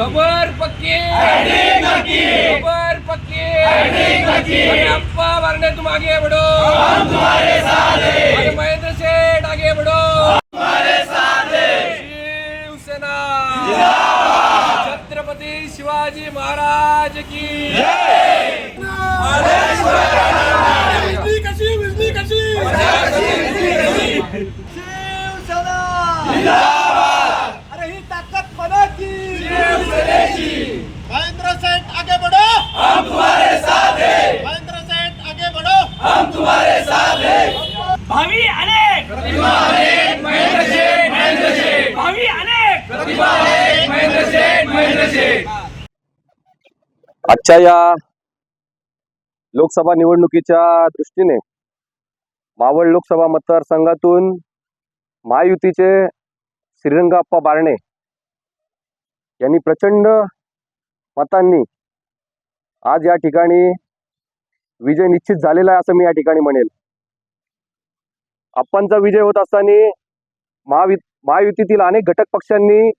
खबर पक्की. खबर पक्की. अरे अप्पा भरने तुम आगे बढ़ो अरे महेंद्र शेठ आगे बढ़ो शिवसेना. छत्रपती शिवाजी महाराज की. शिवसेना अरे ही ताकद कोणाची महेंद्र सेठ आगे बढ़ो हम तुम्हारे साथ हैं महेंद्र सेठ आगे बढ़ो भावी अनेक भावी अनेक आजच्या या लोकसभा निवडणुकीच्या दृष्टीने मावळ लोकसभा मतदारसंघातून महायुतीचे श्रीरंगाप्पा बारणे यांनी प्रचंड मतांनी आज या ठिकाणी विजय निश्चित झालेला आहे असं मी या ठिकाणी म्हणेल. आप्पांचा विजय होत असताना महावि महायुतीतील अनेक घटक पक्षांनी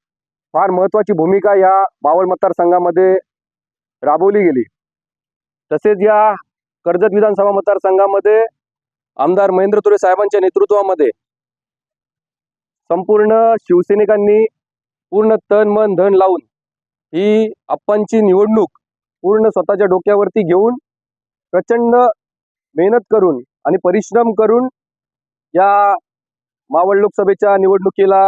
फार महत्वाची भूमिका या बावळ मतदारसंघामध्ये राबवली गेली. तसेच या कर्जत विधानसभा मतदारसंघामध्ये आमदार महेंद्र तुरे साहेबांच्या नेतृत्वामध्ये संपूर्ण शिवसैनिकांनी पूर्ण तन मन धन लावून ही आप्पांची निवडणूक पूर्ण स्वतःच्या डोक्यावरती घेऊन प्रचंड मेहनत करून आणि परिश्रम करून या मावळ लोकसभेच्या निवडणुकीला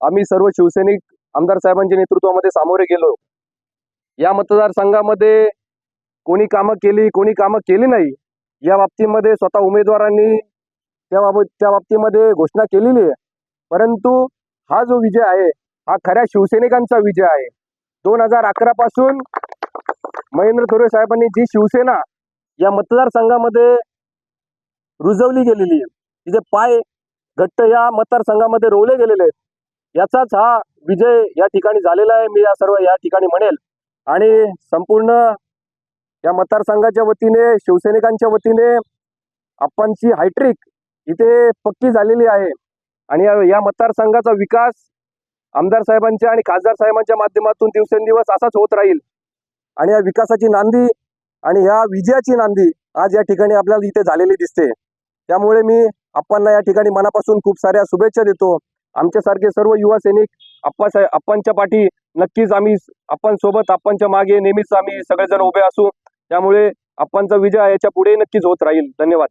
आम्ही सर्व शिवसैनिक आमदार साहेबांच्या नेतृत्वामध्ये सामोरे गेलो. या मतदारसंघामध्ये कोणी कामं केली कोणी कामं केली नाही या बाबतीमध्ये स्वतः उमेदवारांनी त्या बाबत त्या बाबतीमध्ये घोषणा केलेली आहे. परंतु हा जो विजय आहे हा खऱ्या शिवसैनिकांचा विजय आहे. दोन हजार अकरा पासून महेंद्र थोरे साहेबांनी जी शिवसेना या मतदारसंघामध्ये रुजवली गेलेली आहे. तिचे पाय घट्ट या मतदारसंघामध्ये रोवले गेलेले आहेत. याचाच हा विजय या ठिकाणी झालेला आहे. मी या सर्व या ठिकाणी म्हणेल. आणि संपूर्ण या मतदारसंघाच्या वतीने शिवसैनिकांच्या वतीने आप्पांची हायट्रिक इथे पक्की झालेली आहे. आणि या- या मतदारसंघाचा विकास आमदार साहेबांच्या आणि खासदार साहेबांच्या माध्यमातून दिवसेंदिवस असाच होत राहील. आणि या विकासाची नांदी आणि या विजयाची नांदी आज या ठिकाणी आपल्याला इथे झालेली दिसते. त्यामुळे मी आप्पांना या ठिकाणी मनापासून खूप साऱ्या शुभेच्छा देतो. आमच्यासारखे सर्व युवा सैनिक आप्पा साहेब आप्पांच्या पाठी नक्कीच आम्ही आप्पांसोबत आप्पांच्या मागे नेहमीच आम्ही सगळेजण उभे असू. त्यामुळे आप्पांचा विजय याच्यापुढे नक्कीच होत राहील. धन्यवाद.